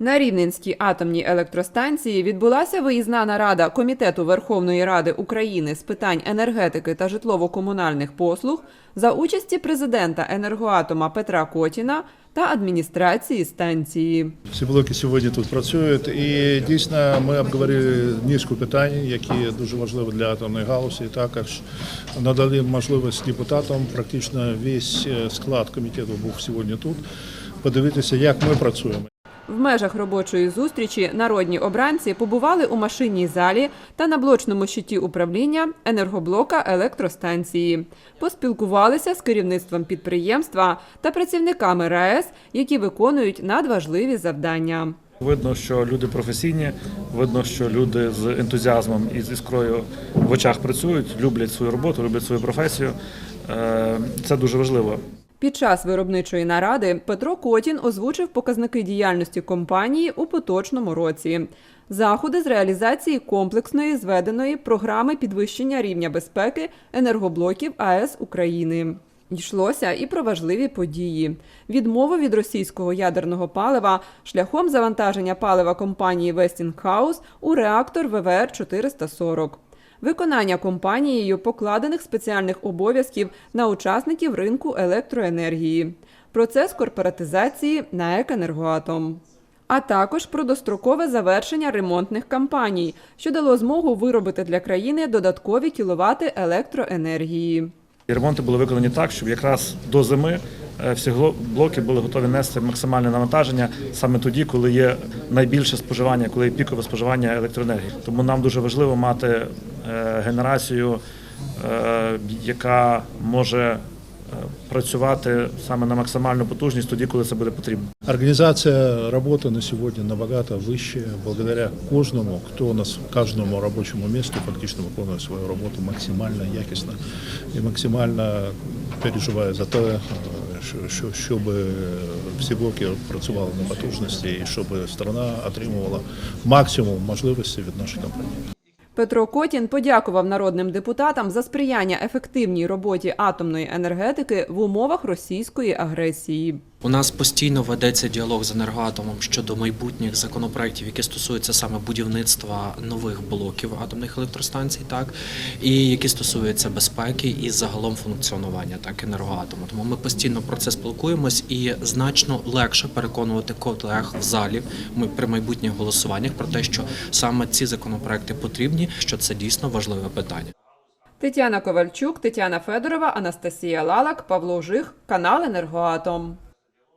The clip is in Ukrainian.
На Рівненській атомній електростанції відбулася виїзна нарада Комітету Верховної Ради України з питань енергетики та житлово-комунальних послуг за участі президента енергоатома Петра Котіна та адміністрації станції. Всі блоки сьогодні тут працюють, і дійсно ми обговорили низку питань, які дуже важливі для атомної галузі. Також надали можливість депутатам, практично весь е, склад комітету був сьогодні тут. Подивитися, як ми працюємо. В межах робочої зустрічі народні обранці побували у машинній залі та на блочному щиті управління енергоблока електростанції. Поспілкувалися з керівництвом підприємства та працівниками РАЕС, які виконують надважливі завдання. Видно, що люди професійні, видно, що люди з ентузіазмом і з іскрою в очах працюють, люблять свою роботу, люблять свою професію. Е, Це дуже важливо. Під час виробничої наради Петро Котін озвучив показники діяльності компанії у поточному році. Заходи з реалізації комплексної зведеної програми підвищення рівня безпеки енергоблоків АЕС України. Йшлося і про важливі події: відмову від російського ядерного палива шляхом завантаження палива компанії Westinghouse у реактор ВВР 440 виконання компанією покладених спеціальних обов'язків на учасників ринку електроенергії, процес корпоратизації на «Екенергоатом». А також про дострокове завершення ремонтних кампаній, що дало змогу виробити для країни додаткові кіловати електроенергії. Ремонти були виконані так, щоб якраз до зими е, всі блоки були готові нести максимальне навантаження саме тоді, коли є найбільше споживання, коли є пікове споживання електроенергії. Тому нам дуже важливо мати генерацію, е, яка може е, працювати саме на максимальну потужність тоді, коли це буде потрібно. Організація роботи на сьогодні набагато вища, благодаря кожному, хто на с- кожному робочому місці фактично виконує свою роботу максимально якісно і максимально переживає за те, е, що, щоб всі блоки працювали на потужності і щоб страна отримувала максимум можливостей від нашої компанії. Петро Котін подякував народним депутатам за сприяння ефективній роботі атомної енергетики в умовах російської агресії. У нас постійно ведеться діалог з енергоатомом щодо майбутніх законопроєктів, які стосуються саме будівництва нових блоків атомних електростанцій, так і які стосуються безпеки і загалом функціонування так енергоатому. Тому ми постійно про це спілкуємось і значно легше переконувати колег в залі ми при майбутніх голосуваннях про те, що саме ці законопроекти потрібні, що це дійсно важливе питання. Тетяна Ковальчук, Тетяна Федорова, Анастасія Лалак, Павло Жих, канал Енергоатом.